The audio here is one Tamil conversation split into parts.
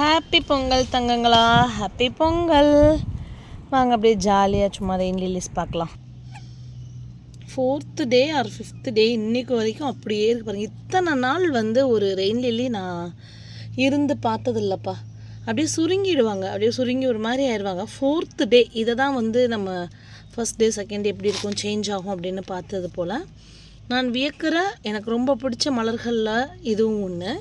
ஹாப்பி பொங்கல் தங்கங்களா. ஹாப்பி பொங்கல் வாங்க அப்படியே ஜாலியாக சும்மா ரெயின் லில்லிஸ் பார்க்கலாம். Fourth day or fifth day இன்றைக்கு வரைக்கும் அப்படியே இருக்கு பாருங்கள் இத்தனை நாள் வந்து ஒரு ரெயின் லில்லி நான் இருந்து பார்த்ததில்லப்பா. அப்படியே சுருங்கிடுவாங்க. அப்படியே சுருங்கி ஒரு மாதிரி ஆயிடுவாங்க. ஃபோர்த்து டே இதை தான் வந்து நம்ம ஃபர்ஸ்ட் டே செகண்ட் டே எப்படி இருக்கும் சேஞ்ச் ஆகும் அப்படின்னு பார்த்தது போல் நான் வியக்கிற எனக்கு ரொம்ப பிடிச்ச மலர்களில் இதுவும் ஒன்று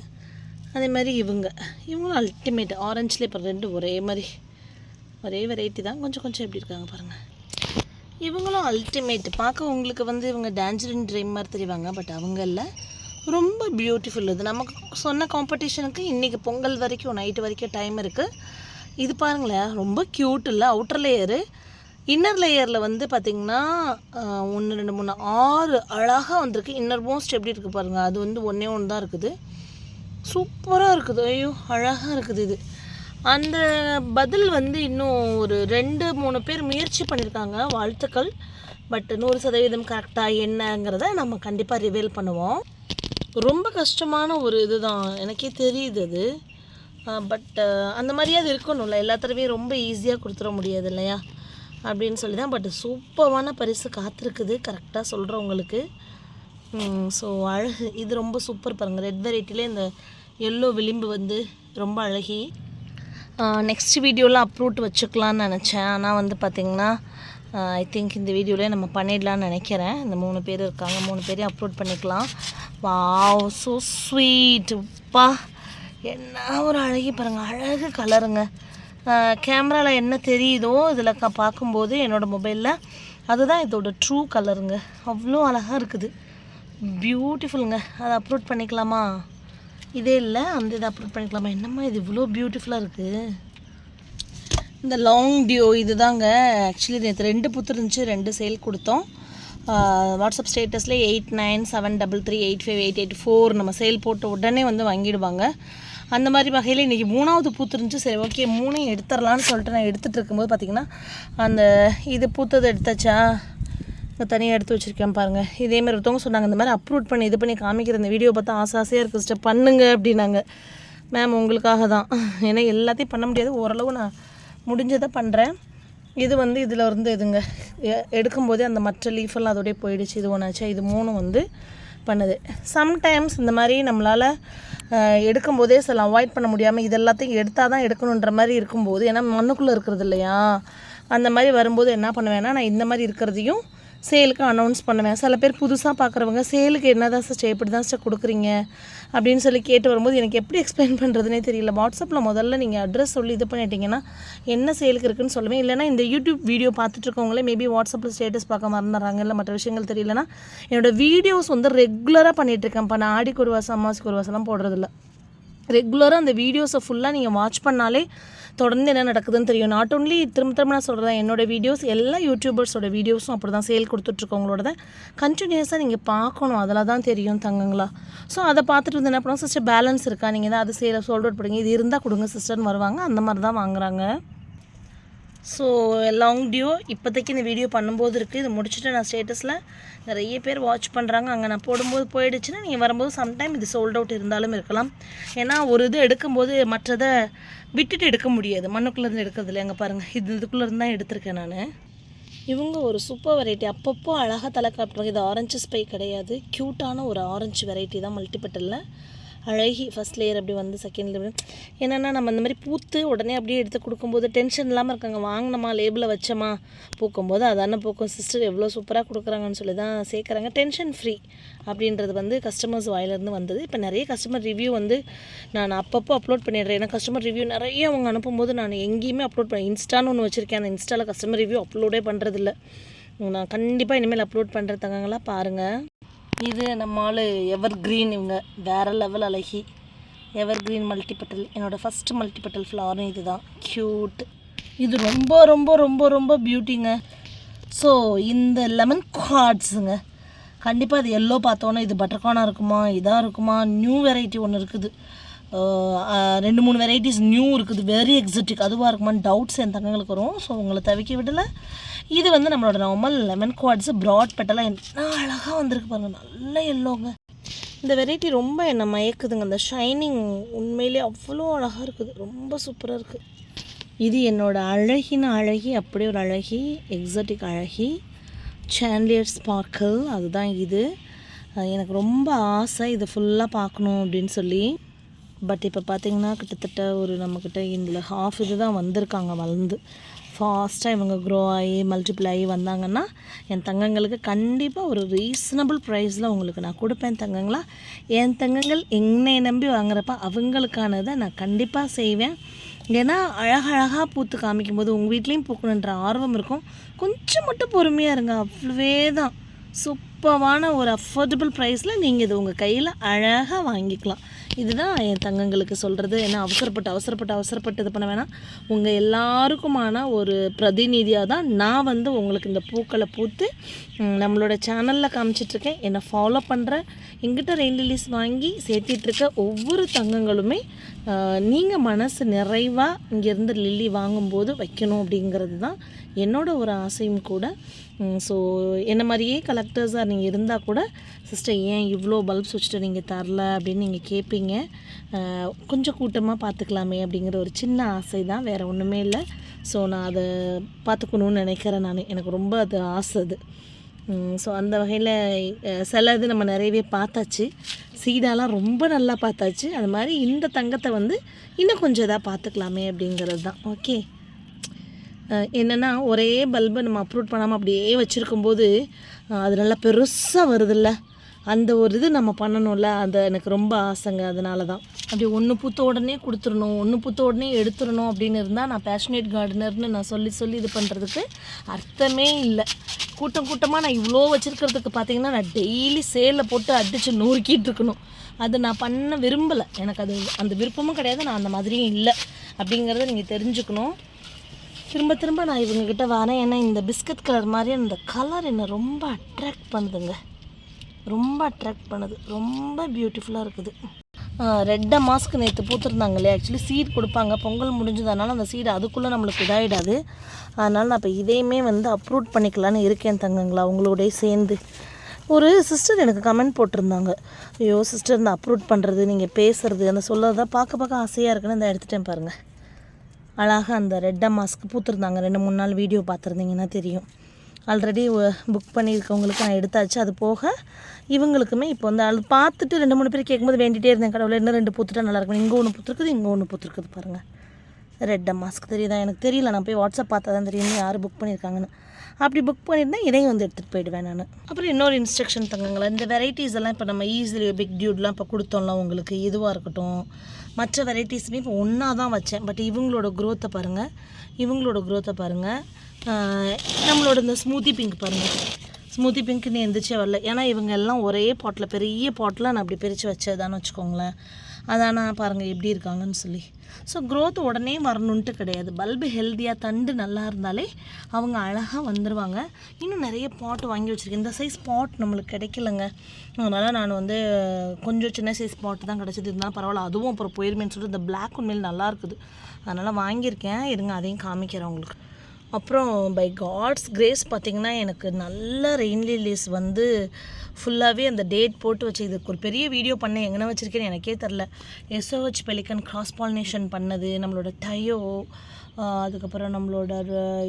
அதே மாதிரி இவங்க. இவங்களும் அல்டிமேட் ஆரஞ்சில் இப்போ ரெண்டு ஒரே மாதிரி ஒரே வெரைட்டி தான். கொஞ்சம் கொஞ்சம் எப்படி இருக்காங்க பாருங்கள் இவங்களும் அல்டிமேட் பார்க்க உங்களுக்கு வந்து இவங்க டான்ஜரின் ட்ரீம் மாதிரி தெரிவாங்க பட் அவங்க இல்லை. ரொம்ப பியூட்டிஃபுல் இது. நமக்கு சொன்ன காம்படிஷனுக்கு இன்றைக்கி பொங்கல் வரைக்கும் நைட்டு வரைக்கும் டைம் இருக்குது இது பாருங்களேன் ரொம்ப க்யூட் இல்லை. அவுட்டர் லேயரு இன்னர் லேயரில் வந்து பார்த்திங்கன்னா ஒன்று ரெண்டு மூணு ஆறு அழகாக வந்திருக்கு. இன்னர் மோஸ்ட் எப்படி இருக்குது பாருங்கள் அது வந்து ஒன்றே ஒன்று தான் இருக்குது. சூப்பராக இருக்குது. ஐயோ அழகாக இருக்குது இது. அந்த பதில் வந்து இன்னும் ஒரு ரெண்டு மூணு பேர் முயற்சி பண்ணியிருக்காங்க வாழ்த்துக்கள். பட் நூறு சதவீதம் கரெக்டாக என்னங்கிறத நம்ம கண்டிப்பாக ரிவீல் பண்ணுவோம். ரொம்ப கஷ்டமான ஒரு இதுதான். எனக்கே தெரியுது அது. பட் அந்த மாதிரியே அது இருக்கணும்ல. எல்லா தடவையும் ரொம்ப ஈஸியாக கொடுத்துட முடியாது இல்லையா? அப்படின்னு சொல்லி தான் பட் சூப்பரான பரிசு காத்திருக்குது. கரெக்டாக சொல்கிறவங்களுக்கு ஸோ அழகு. இது ரொம்ப சூப்பர் பாருங்கள் ரெட் வெரைட்டிலே இந்த எல்லோ விளிம்பு வந்து ரொம்ப அழகி. நெக்ஸ்ட் வீடியோவில் அப்ரூட் வச்சுக்கலான்னு நினச்சேன். ஆனால் வந்து பார்த்திங்கன்னா ஐ திங்க் இந்த வீடியோவில் நம்ம பண்ணிடலான்னு நினைக்கிறேன். இந்த மூணு பேர் இருக்காங்க. மூணு பேரையும் அப்லோட் பண்ணிக்கலாம். வாவ் ஸோ ஸ்வீட் என்ன ஒரு அழகி பாருங்கள் அழகு கலருங்க கேமராவில் என்ன தெரியுதோ இதில் பார்க்கும்போது என்னோடய மொபைலில் அதுதான் இதோட ட்ரூ கலருங்க அவ்வளோ அழகாக இருக்குது. பியூட்டிஃபுல்லுங்க அதை அப்லோட் பண்ணிக்கலாமா? இதே இல்லை அந்த இதை அப்லோட் பண்ணிக்கலாமா? என்னம்மா இது இவ்வளோ பியூட்டிஃபுல்லாக இருக்குது இந்த லாங் டியோ இது தாங்க ஆக்சுவலி நேற்று ரெண்டு புத்து இருந்துச்சு ரெண்டு சேல் கொடுத்தோம். வாட்ஸ்அப் ஸ்டேட்டஸில் eight nine seven double three eight five eight eight four நம்ம சேல் போட்ட உடனே வந்து வாங்கிடுவாங்க. அந்த மாதிரி வகையில் இன்றைக்கி மூணாவது பூத்து இருந்துச்சு. சரி ஓகே மூணையும் எடுத்துடலான்னு சொல்லிட்டு நான் எடுத்துகிட்டு இருக்கும்போது பார்த்திங்கன்னா அந்த இது பூத்தது எடுத்தாச்சா? நான் தனியாக எடுத்து வச்சுருக்கேன் பாருங்கள் இதேமாதிரி ஒருத்தவங்க சொன்னாங்க இந்த மாதிரி அப்ரூட் பண்ணி இது பண்ணி காமிக்கிற இந்த வீடியோ பார்த்தா ஆசை ஆசையாக இருக்குது சிஸ்டர் பண்ணுங்க அப்படின்னாங்க. மேம் உங்களுக்காக தான். ஏன்னா எல்லாத்தையும் பண்ண முடியாது. ஓரளவு நான் முடிஞ்சதை பண்ணுறேன் இது வந்து இதில் இருந்து இதுங்க. எடுக்கும்போதே அந்த மற்ற லீஃபெல்லாம் அதோடய போயிடுச்சு. இது ஒன்றாச்சு இது மூணும் வந்து பண்ணுது. சம்டைம்ஸ் இந்த மாதிரி நம்மளால் எடுக்கும்போதே சில அவாய்ட் பண்ண முடியாமல் இது எல்லாத்தையும் எடுத்தால் தான் எடுக்கணுன்ற மாதிரி இருக்கும்போது ஏன்னா மண்ணுக்குள்ளே இருக்கிறது இல்லையா? அந்த மாதிரி வரும்போது என்ன பண்ணுவேன்னா நான் இந்த மாதிரி இருக்கிறதையும் சேலுக்கு அனௌன்ஸ் பண்ணுவேன். சில பேர் புதுசாக பார்க்குறவங்க சேலுக்கு என்ன தான் சார் எப்படி தான் சார் கொடுக்குறீங்க? அப்படின்னு சொல்லி கேட்டு வரும்போது எனக்கு எப்படி எக்ஸ்பிளைன் பண்ணுறதுனே தெரியல. வாட்ஸ்அப்பில் முதல்ல நீங்கள் அட்ரஸ் சொல்லி இது பண்ணிட்டீங்கன்னா என்ன சேலுக்கு இருக்குன்னு சொல்லுவேன். இல்லைனா இந்த யூடியூப் வீடியோ பார்த்துட்டு இருக்கவங்களே மேபி வாட்ஸ்அப்பில் ஸ்டேட்டஸ் பார்க்க மறந்துடுறாங்க இல்லை மற்ற விஷயங்கள் தெரியலனா என்னோடய வீடியோஸ் வந்து ரெகுலராக பண்ணிகிட்ருக்கேன்ப்பா நான் ஆடி குருவாசம் அம்மாசி குருவாசெல்லாம் போடுறதில்ல. ரெகுலராக அந்த வீடியோஸை ஃபுல்லாக நீங்கள் வாட்ச் பண்ணாலே தொடர்ந்து என்ன நடக்குதுன்னு தெரியும். நாட் ஒன்லி திரும்ப திரும்ப நான் சொல்கிறேன் என்னோட வீடியோஸ் எல்லா யூடியூபர்ஸோட வீடியோஸும் அப்படி தான் சேல் கொடுத்துட்ருக்கவங்களோட கண்டினியூஸாக நீங்கள் பார்க்கணும். அதில் தான் தெரியும் தங்கங்களா. ஸோ அதை பார்த்துட்டு வந்து என்ன பண்ணுவோம் சிஸ்டர் பேலன்ஸ் இருக்கா? நீங்கள் தான் அது சேல சோல்ட் அவுட் பண்ணுங்க. இது இருந்தால் கொடுங்க சிஸ்டர்னு வருவாங்க. அந்த மாதிரி தான் வாங்குறாங்க. ஸோ லாங் டியூ இப்போதைக்கு இந்த வீடியோ பண்ணும்போது இருக்குது இது முடிச்சுட்டு நான் ஸ்டேட்டஸில் நிறைய பேர் வாட்ச் பண்ணுறாங்க அங்கே நான் போடும்போது போயிடுச்சுன்னா நீங்கள் வரும்போது சம்டைம் இது சோல்ட் அவுட் இருந்தாலும் இருக்கலாம். ஏன்னா ஒரு இது எடுக்கும்போது மற்றதை விட்டுட்டு எடுக்க முடியாது. மண்ணுக்குள்ளேருந்து எடுக்கிறது இல்லை அங்கே பாருங்கள் இது இதுக்குள்ளேருந்து தான் எடுத்திருக்கேன் நான். இவங்க ஒரு சூப்பர் வெரைட்டி அப்பப்போ அழகாக தலை காட்டுறாங்க. இது ஆரஞ்சு ஸ்பை கிடையாது. க்யூட்டான ஒரு ஆரஞ்சு வெரைட்டி தான் மல்டிபட்டலில் அழகி ஃபஸ்ட் லேயர் அப்படி வந்து செகண்ட் லேயர் என்னென்னா நம்ம இந்த மாதிரி பூத்து உடனே அப்படியே எடுத்து கொடுக்கும்போது டென்ஷன் இல்லாமல் இருக்காங்க. வாங்கினோமா லேபிளில் வச்சோமா? பூக்கும்போது அதான பூக்கும். சிஸ்டர் எவ்வளோ சூப்பராக கொடுக்குறாங்கன்னு சொல்லி தான் சேர்க்குறாங்க. டென்ஷன் ஃப்ரீ அப்படின்றது வந்து கஸ்டமர்ஸ் வாயிலேருந்து வந்தது. இப்போ நிறைய கஸ்டமர் ரிவ்யூ வந்து நான் அப்பப்போ அப்லோட் பண்ணிடுறேன். ஏன்னா கஸ்டமர் ரிவ்யூ நிறைய அவங்க அனுப்பும்போது நான் எங்கேயுமே அப்லோட் பண்ண இன்ஸ்டான்னு ஒன்று வச்சுருக்கேன். அந்த இன்ஸ்டாவில் கஸ்டமர் ரிவ்யூ அப்லோடே பண்ணுறதில்ல நான் கண்டிப்பாக இனிமேல் அப்லோட் பண்ணுறது தங்கங்களா. பாருங்கள் இது நம்ம ஆள் எவர் கிரீன் இவங்க வேறு லெவல் அழகி எவர் கிரீன் மல்டிபட்டல் என்னோடய ஃபஸ்ட்டு மல்டிபட்டல் ஃப்ளவரும் இது தான் க்யூட் இது ரொம்ப ரொம்ப ரொம்ப ரொம்ப பியூட்டிங்க ஸோ இந்த லெமன் கார்ட்ஸுங்க கண்டிப்பாக அது எல்லோ பார்த்தோன்னே இது பட்டர்கானாக இருக்குமா இதாக இருக்குமா நியூ வெரைட்டி ஒன்று இருக்குது. ரெண்டு மூணு வெரைட்டிஸ் நியூ இருக்குது. வெரி எக்ஸட்டிக் அதுவாக இருக்குமான்னு டவுட்ஸ் என் தங்கங்களுக்கு வரும். ஸோ உங்களை தவிக்க விடலை. இது வந்து நம்மளோட நார்மல் லெமன் குவாட்ஸ் ப்ராட் பெட்டெல்லாம் என்ன அழகாக வந்திருக்கு பாருங்கள் நல்ல எல்லோங்க இந்த வெரைட்டி ரொம்ப என்னை மயக்குதுங்க. அந்த ஷைனிங் உண்மையிலே அவ்வளோ அழகாக இருக்குது. ரொம்ப சூப்பராக இருக்குது இது என்னோட அழகின அழகி அப்படியே ஒரு அழகி எக்ஸாட்டிக் அழகி சாண்ட்லியர் ஸ்பார்க்கிள் அதுதான் இது. எனக்கு ரொம்ப ஆசை இதை ஃபுல்லாக பார்க்கணும் அப்படின்னு சொல்லி. பட் இப்போ பார்த்திங்கன்னா கிட்டத்தட்ட ஒரு நம்மக்கிட்ட இதில் ஹாஃப் இது தான் வந்திருக்காங்க வளர்ந்து ஃபாஸ்ட்டாக இவங்க க்ரோ ஆகி மல்டிப்ளை ஆகி வந்தாங்கன்னா என் தங்கங்களுக்கு கண்டிப்பாக ஒரு ரீசனபிள் ப்ரைஸில் உங்களுக்கு நான் கொடுப்பேன் தங்கங்களா. என் தங்கங்கள் என்னை நம்பி வாங்குறப்ப அவங்களுக்கானதை நான் கண்டிப்பாக செய்வேன். ஏன்னா அழகழகாக பூத்து காமிக்கும் போது உங்கள் வீட்லேயும் பூக்கணுன்ற ஆர்வம் இருக்கும். கொஞ்சம் மட்டும் பொறுமையாக இருங்க அவ்வளவே தான் சூப்பரான ஒரு அஃபோர்டபுள் ப்ரைஸில் நீங்கள் இது உங்கள் கையில் அழகாக வாங்கிக்கலாம். இதுதான் என் தங்கங்களுக்கு சொல்கிறது ஏன்னா அவசரப்பட்டு அவசரப்பட்டு அவசரப்பட்டு இது பண்ண வேணாம். உங்கள் எல்லாருக்குமான ஒரு பிரதிநிதியாக தான் நான் வந்து உங்களுக்கு இந்த பூக்களை பூத்து நம்மளோட சேனலில் காமிச்சிட்ருக்கேன். என்னை ஃபாலோ பண்ணுற எங்கிட்ட ரெயின் லிலீஸ் வாங்கி சேர்த்திட்ருக்க ஒவ்வொரு தங்கங்களுமே நீங்கள் மனசு நிறைவாக இங்கேருந்து லில்லி வாங்கும்போது வைக்கணும் அப்படிங்கிறது தான் என்னோட ஒரு ஆசையும் கூட. ஸோ என்ன மாதிரியே கலெக்டர்ஸாக நீங்கள் இருந்தால் கூட சிஸ்டர் ஏன் இவ்வளோ பல்ப்ஸ் வச்சுட்டு நீங்கள் தரல? அப்படின்னு நீங்கள் கேட்பீங்க கொஞ்சம் கூட்டமாக பார்த்துக்கலாமே அப்படிங்கிற ஒரு சின்ன ஆசை தான். வேறு ஒன்றுமே இல்லை. ஸோ நான் அதை பார்த்துக்கணுன்னு நினைக்கிறேன் நான். எனக்கு ரொம்ப அது ஆசை அது. ஸோ அந்த வகையில் சில இது நம்ம நிறையவே பார்த்தாச்சு. சீடாலாம் ரொம்ப நல்லா பார்த்தாச்சு. அது மாதிரி இந்த தங்கத்தை வந்து இன்னும் கொஞ்சம் இதாக பார்த்துக்கலாமே அப்படிங்கிறது தான். ஓகே. என்னென்னா ஒரே பல்பை நம்ம அப்ரூட் பண்ணாமல் அப்படியே வச்சுருக்கும்போது அது நல்லா பெருசாக வருதுல்ல. அந்த ஒரு இது நம்ம பண்ணணும்ல. அந்த எனக்கு ரொம்ப ஆசைங்க. அதனால தான். அப்படி ஒன்று பூத்த உடனே கொடுத்துடணும் ஒன்று பூத்த உடனே எடுத்துடணும் அப்படின்னு இருந்தால் நான் பேஷனேட் கார்டனர்னு நான் சொல்லி சொல்லி இது பண்ணுறதுக்கு அர்த்தமே இல்லை. கூட்டம் கூட்டமாக நான் இவ்வளோ வச்சுருக்கிறதுக்கு பார்த்தீங்கன்னா நான் டெய்லி சேலில் போட்டு அடித்து நொறுக்கிட்டு இருக்கணும். அது நான் பண்ண விரும்பலை. எனக்கு அது அந்த விருப்பமும் கிடையாது. நான் அந்த மாதிரியும் இல்லை. அப்படிங்கிறத நீங்கள் தெரிஞ்சுக்கணும். திரும்ப திரும்ப நான் இவங்கக்கிட்ட வரேன். ஏன்னா இந்த பிஸ்கட் கலர் மாதிரி அந்த கலர் என்னை ரொம்ப அட்ராக்ட் பண்ணுதுங்க. ரொம்ப அட்ராக்ட் பண்ணுது. ரொம்ப பியூட்டிஃபுல்லாக இருக்குது. ரெட்டை மாஸ்க்கு நேற்று பூத்துருந்தாங்க இல்லையா? ஆக்சுவலி சீட் கொடுப்பாங்க. பொங்கல் முடிஞ்சதுனால அந்த சீடு அதுக்குள்ளே நம்மளுக்கு இதாகிடாது அதனால் நான் இப்போ இதையுமே வந்து அப்ரூட் பண்ணிக்கலான்னு இருக்கேன் தங்கங்களா அவங்களோடய சேர்ந்து. ஒரு சிஸ்டர் எனக்கு கமெண்ட் போட்டிருந்தாங்க. ஐயோ சிஸ்டர் இந்த அப்ரூட் பண்ணுறது நீங்கள் பேசுறது அந்த சொல்லறதை பார்க்க பார்க்க ஆசையாக இருக்குன்னு இந்த எடுத்துகிட்டே பாருங்கள் அழகாக அந்த ரெட்டை மாஸ்க் பூத்துருந்தாங்க. ரெண்டு மூணு நாள் வீடியோ பார்த்துருந்தீங்கன்னா தெரியும். ஆல்ரெடி புக் uh, பண்ணியிருக்கவங்களுக்கு நான் எடுத்தாச்சு. அது போக இவங்களுக்குமே இப்போ வந்து அது பார்த்துட்டு ரெண்டு மூணு பேர் கேட்கும்போது வேண்டிகிட்டே இருந்தேன். கடவுளை இன்னும் ரெண்டு பூத்துட்டா நல்லா இருக்கும். இங்கே ஒன்று பூத்துருக்குது இங்கே ஒன்று பூத்துருக்குது பாருங்கள் ரெட்டை மாஸ்க் தெரியுதா? எனக்கு தெரியல. நான் போய் வாட்ஸ்அப் பார்த்தா தான் தெரியும் யார் புக் பண்ணியிருக்காங்கன்னு. அப்படி புக் பண்ணியிருந்தேன் இதையும் வந்து எடுத்துகிட்டு போயிடுவேன் நான். அப்புறம் இன்னொரு இன்ஸ்ட்ரக்ஷன் தங்கங்களா இந்த வெரைட்டிஸ் எல்லாம் இப்போ நம்ம ஈஸிலி பிக் டியூட்லாம் இப்போ கொடுத்தோம்ல உங்களுக்கு இதுவாக இருக்கட்டும். மற்ற வெரைட்டிஸுமே இப்போ ஒன்றா தான் வச்சேன். பட் இவங்களோட க்ரோத்தை பாருங்கள் இவங்களோட க்ரோத்தை பாருங்கள் நம்மளோட இந்த ஸ்மூத்தி பிங்க் பாருங்கள் ஸ்மூத்தி பிங்க்னு எந்திரிச்சே வரல. ஏன்னா இவங்க எல்லாம் ஒரே பாட்டில் பெரிய பாட்டில் நான் அப்படி பிரித்து வச்சதான்னு வச்சுக்கோங்களேன். அதானா பாருங்கள் எப்படி இருக்காங்கன்னு சொல்லி. ஸோ க்ரோத் உடனே வரணுன்ட்டு கிடையாது. பல்பு ஹெல்த்தியாக தண்டு நல்லா இருந்தாலே அவங்க அழகாக வந்துடுவாங்க இன்னும் நிறைய பாட் வாங்கி வச்சுருக்கேன். இந்த சைஸ் பாட் நம்மளுக்கு கிடைக்கலங்க. அதனால் நான் வந்து கொஞ்சம் சின்ன சைஸ் பாட் தான் கிடச்சிது. இருந்தாலும் பரவாயில்ல அதுவும் அப்புறம் போயிருமேன்னு சொல்லிட்டு இந்த பிளாக் உண்மையில் நல்லா இருக்குது. அதனால் வாங்கியிருக்கேன். இருங்க அதையும் காமிக்கிறேன் உங்களுக்கு. அப்புறம் பை காட்ஸ் கிரேஸ் பார்த்திங்கன்னா எனக்கு நல்ல ரெயின் லில்லிஸ் வந்து ஃபுல்லாகவே அந்த டேட் போட்டு வச்சு இதுக்கு ஒரு பெரிய வீடியோ பண்ணேன். எங்கே வச்சுருக்கேன்னு எனக்கே தெரில எஸ்ஓஹெச் பெலிக்கன் கிராஸ் பாலினேஷன் பண்ணது நம்மளோட டயோ அதுக்கப்புறம் நம்மளோட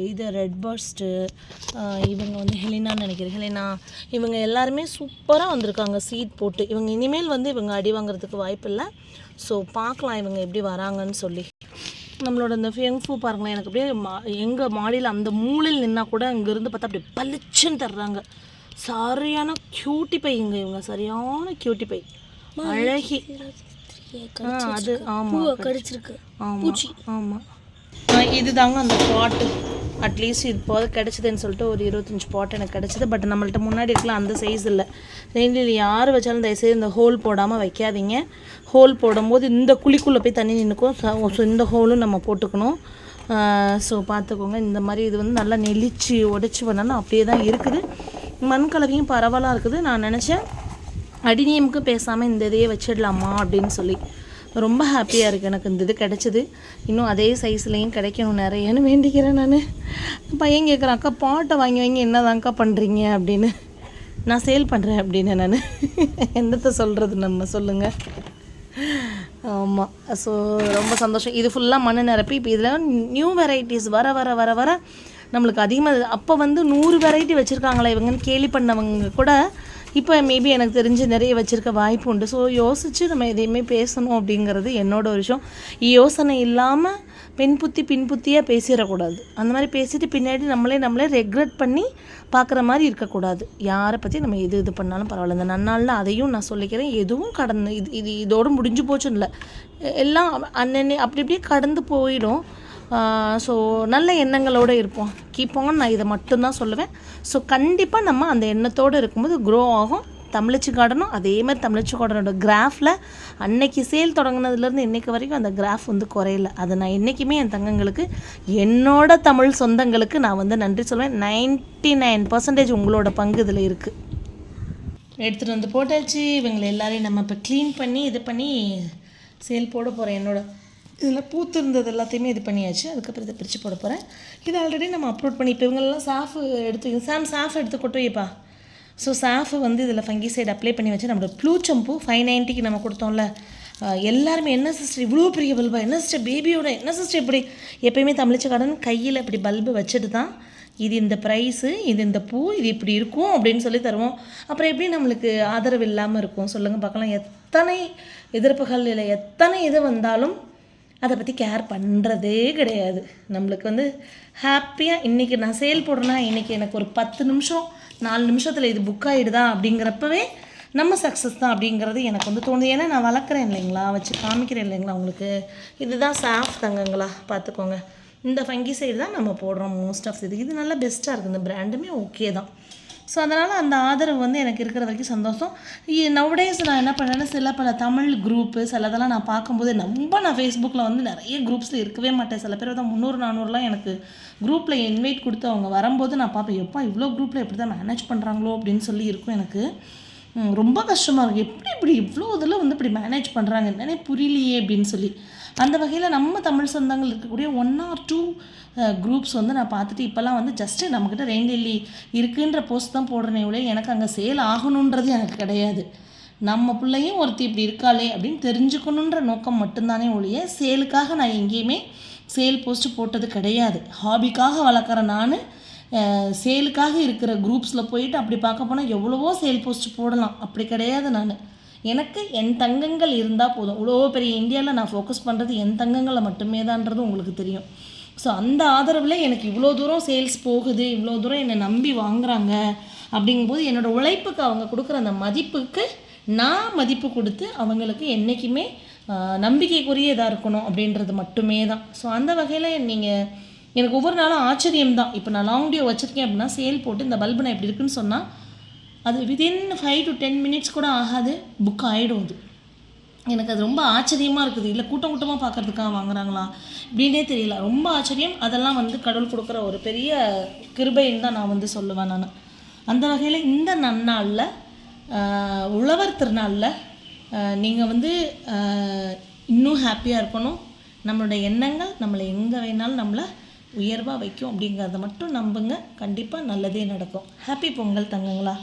இது ரெட் பர்ஸ்ட்டு இவங்க வந்து ஹெலினான்னு நினைக்கிறேன். ஹெலினா இவங்க எல்லாருமே சூப்பராக வந்திருக்காங்க சீட் போட்டு. இவங்க இனிமேல் வந்து இவங்க அடி வாங்குறதுக்கு வாய்ப்பு இல்லை ஸோ பார்க்கலாம் இவங்க எப்படி வராங்கன்னு சொல்லி. நம்மளோட இந்த ஃபெங்ஃபூ பாருங்களேன் எனக்கு அப்படியே மா எங்கள் மாடியில் அந்த மூலையில் நின்னா கூட இங்கேருந்து பார்த்தா அப்படியே பளிச்சுன்னு தர்றாங்க. சரியான கியூட்டி பை இங்கே இவங்க சரியான கியூட்டி பை அழகி. ஆ அது ஆமாம் கடிச்சிருக்கு. ஆமாம் ஆமாம் இதுதாங்க அந்த பாட்டு அட்லீஸ்ட் இது கிடச்சிதுன்னு சொல்லிட்டு ஒரு இருபத்தஞ்சி பாட் எனக்கு கிடச்சிது. பட் நம்மள்ட்ட முன்னாடி இருக்கலாம் அந்த சைஸ் இல்லை. ரெயிலில் யார் வச்சாலும் தயவுசெய்து இந்த ஹோல் போடாமல் வைக்காதீங்க. ஹோல் போடும்போது இந்த குழிக்குள்ளே போய் தண்ணி நின்றுக்கும் ஸோ இந்த ஹோலும் நம்ம போட்டுக்கணும். ஸோ பார்த்துக்கோங்க. இந்த மாதிரி இது வந்து நல்லா நெளிச்சு உடச்சி பண்ணாலும் அப்படியே தான் இருக்குது. மண் கலவையும் பரவலாக இருக்குது. நான் நினச்சேன் அடிநியமுக்கு பேசாமல் இந்த இதையே வச்சிடலாமா அப்படின்னு சொல்லி. ரொம்ப ஹாப்பியாக இருக்குது எனக்கு இந்த இது கிடச்சிது. இன்னும் அதே சைஸ்லேயும் கிடைக்கணும் நிறையன்னு வேண்டிக்கிறேன் நான். பையன் கேட்குறான் அக்கா பாட்டை வாங்கி வாங்கி என்னதான்க்கா பண்ணுறீங்க அப்படின்னு. நான் சேல் பண்ணுறேன் அப்படின்னு நான். என்னத்தை சொல்கிறது நம்ம சொல்லுங்கள் ஆமாம் ஸோ ரொம்ப சந்தோஷம். இது ஃபுல்லாக மண் நிரப்பி இப்போ இதில் நியூ வெரைட்டிஸ் வர வர வர வர நம்மளுக்கு அதிகமாக அப்போ வந்து நூறு வெரைட்டி வச்சுருக்காங்களா இவங்கன்னு கேலி பண்ணவங்க கூட இப்போ மேபி எனக்கு தெரிஞ்சு நிறைய வச்சுருக்க வாய்ப்பு உண்டு. ஸோ யோசித்து நம்ம எதையுமே பேசணும் அப்படிங்கிறது என்னோட ஒரு விஷயம். யோசனை இல்லாமல் பெண் புத்தி பேசிடக்கூடாது. அந்த மாதிரி பேசிட்டு பின்னாடி நம்மளே நம்மளே ரெக்ரெட் பண்ணி பார்க்குற மாதிரி இருக்கக்கூடாது. யாரை பற்றி நம்ம எது இது பண்ணாலும் பரவாயில்ல. இந்த நன்னாளில் அதையும் நான் சொல்லிக்கிறேன். எதுவும் கடந்து இது இது இதோடு முடிஞ்சு போச்சுன்னு இல்லை. எல்லாம் அன்னன்னை அப்படி அப்படியே கடந்து போயிடும். ஸோ நல்ல எண்ணங்களோடு இருப்போம். கீப்போங்க நான் இதை மட்டும்தான் சொல்லுவேன். ஸோ கண்டிப்பாக நம்ம அந்த எண்ணத்தோடு இருக்கும்போது க்ரோ ஆகும். தமிழச்சி கார்டனும் அதே மாதிரி தமிழச்சி கார்டனோட கிராஃபில் அன்னைக்கு சேல் தொடங்கினதுலேருந்து இன்றைக்கு வரைக்கும் அந்த கிராஃப் வந்து குறையல. அதை நான் என்றைக்குமே என் தங்கங்களுக்கு என்னோட தமிழ் சொந்தங்களுக்கு நான் வந்து நன்றி சொல்வேன். நைன்ட்டி நைன் பர்சன்டேஜ் உங்களோட பங்கு இதில் இருக்குது எடுத்துகிட்டு வந்து போட்டாச்சு. இவங்களை எல்லாரையும் நம்ம இப்போ க்ளீன் பண்ணி இது பண்ணி சேல் போட போகிறேன் என்னோட இதில் பூத்திருந்தது எல்லாத்தையுமே இது பண்ணியாச்சு. அதுக்கப்புறம் இதை பிரித்து போட போகிறேன் இது ஆல்ரெடி நம்ம அப்லோட் பண்ணி இப்போ இவங்களெல்லாம் சாஃப் எடுத்து சாம் சாஃப் எடுத்து கொட்டுவையப்பா ஸோ சாஃபு வந்து இதில் ஃபங்கி சைடு அப்ளை பண்ணி வச்சு நம்மளோட ப்ளூ சம்பு ஃபைவ் நைன்ட்டிக்கு நம்ம கொடுத்தோம்ல. எல்லாருமே என்ன சிஸ்டர் இவ்வளோ பெரிய பல்பா என்ன சிஸ்டர் பேபியோட என்ன சிஸ்டர் இப்படி? எப்பயுமே தமிழிச்ச கடன் கையில் இப்படி பல்பு வச்சுட்டு தான் இது இந்த ப்ரைஸு இது இந்த பூ இது இப்படி இருக்கும் அப்படின்னு சொல்லி தருவோம். அப்புறம் எப்படி நம்மளுக்கு ஆதரவு இல்லாமல் இருக்கும்? சொல்லுங்கள் பார்க்கலாம். எத்தனை எதிர்ப்புகள் இல்லை எத்தனை இது வந்தாலும் அதை பற்றி கேர் பண்ணுறதே கிடையாது. நம்மளுக்கு வந்து ஹாப்பியாக இன்றைக்கி நான் சேல் போடுறேன்னா இன்றைக்கி எனக்கு ஒரு பத்து நிமிஷம் நாலு நிமிஷத்தில் இது புக் ஆகிடுதா அப்படிங்கிறப்பவே நம்ம சக்ஸஸ் தான் அப்படிங்கிறது எனக்கு வந்து தோணுது. ஏன்னா நான் வளர்க்குறேன் இல்லைங்களா? வச்சு காமிக்கிறேன் இல்லைங்களா உங்களுக்கு? இதுதான் சாஃப் தங்கங்களா? பார்த்துக்கோங்க. இந்த ஃபங்கி சைடு தான் நம்ம போடுறோம் மோஸ்ட் ஆஃப் இது. இது நல்லா பெஸ்ட்டாக இருக்குது இந்த பிராண்டுமே ஓகே தான். ஸோ அதனால் அந்த ஆதரவு வந்து எனக்கு இருக்கிற வரைக்கும் சந்தோஷம். நவுடேஸ் நான் என்ன பண்ணேன்னா சில பல தமிழ் குரூப்பு சிலதெல்லாம் நான் பார்க்கும்போது ரொம்ப நான் ஃபேஸ்புக்கில் வந்து நிறைய குரூப்ஸில் இருக்கவே மாட்டேன். சில பேர் தான் முந்நூறு நானூறுலாம் எனக்கு குரூப்பில் இன்வைட் கொடுத்து அவங்க வரும்போது நான் பார்ப்பேன் எப்பா இவ்வளோ குரூப்பில் எப்படி தான் மேனேஜ் பண்ணுறாங்களோ அப்படின்னு சொல்லி இருக்கும் எனக்கு. ரொம்ப கஷ்டமாக இருக்குது எப்படி இப்படி இவ்வளோ இதில் வந்து இப்படி மேனேஜ் பண்ணுறாங்க என்னன்னே புரியலையே அப்படின்னு சொல்லி. அந்த வகையில் நம்ம தமிழ் சொந்தங்கள் இருக்கக்கூடிய ஒன் ஆர் டூ குரூப்ஸ் வந்து நான் பார்த்துட்டு இப்போல்லாம் வந்து ஜஸ்ட்டு நம்மக்கிட்ட ரெயின் இருக்குன்ற போஸ்ட் தான் போடுறேனே ஒழிய எனக்கு அங்கே சேல் ஆகணுன்றது எனக்கு கிடையாது. நம்ம பிள்ளையும் ஒருத்தி இப்படி இருக்காளே அப்படின்னு தெரிஞ்சுக்கணுன்ற நோக்கம் மட்டும்தானே ஒழிய சேலுக்காக நான் எங்கேயுமே சேல் போஸ்ட் போட்டது கிடையாது. ஹாபிக்காக வளர்க்குற நான் சேலுக்காக இருக்கிற குரூப்ஸில் போயிட்டு அப்படி பார்க்க போனால் எவ்வளவோ சேல் போஸ்ட் போடலாம். அப்படி கிடையாது நான். எனக்கு என் தங்கங்கள் இருந்தால் போதும். இவ்வளோ பெரிய இந்தியாவில் நான் ஃபோக்கஸ் பண்ணுறது என் தங்கங்களை மட்டுமே தான்றது உங்களுக்கு தெரியும். ஸோ அந்த ஆதரவில் எனக்கு இவ்வளோ தூரம் சேல்ஸ் போகுது இவ்வளோ தூரம் என்னை நம்பி வாங்குறாங்க அப்படிங்கும்போது என்னோடய உழைப்புக்கு அவங்க கொடுக்குற அந்த மதிப்புக்கு நான் மதிப்பு கொடுத்து அவங்களுக்கு என்றைக்குமே நம்பிக்கைக்குரிய இதாக இருக்கணும் அப்படின்றது மட்டுமே தான் ஸோ அந்த வகையில் நீங்கள் எனக்கு ஒவ்வொரு நாளும் ஆச்சரியம் தான் இப்போ நான் லாங் டியோ வச்சுருக்கேன் அப்படின்னா சேல் போட்டு இந்த பல்பு நான் எப்படி இருக்குன்னு சொன்னால் அது within five to ten minutes கூட ஆகாது புக் ஆகிடும் அது. எனக்கு அது ரொம்ப ஆச்சரியமாக இருக்குது. இல்லை கூட்டம் கூட்டமாக பார்க்கறதுக்காக வாங்குறாங்களா? இப்படின்னே தெரியல. ரொம்ப ஆச்சரியம். அதெல்லாம் வந்து கடவுள் கொடுக்குற ஒரு பெரிய கிருபைன்னு தான் நான் வந்து சொல்லுவேன் நான். அந்த வகையில் இந்த நன்னாளில் உழவர் திருநாளில் நீங்கள் வந்து இன்னும் ஹாப்பியாக இருக்கணும். நம்மளோட எண்ணங்கள் நம்மளை எங்கே வேணாலும் நம்மளை உயர்வாக வைக்கும் அப்படிங்கிறத மட்டும் நம்புங்க. கண்டிப்பாக நல்லதே நடக்கும். ஹாப்பி பொங்கல் தங்கங்களா?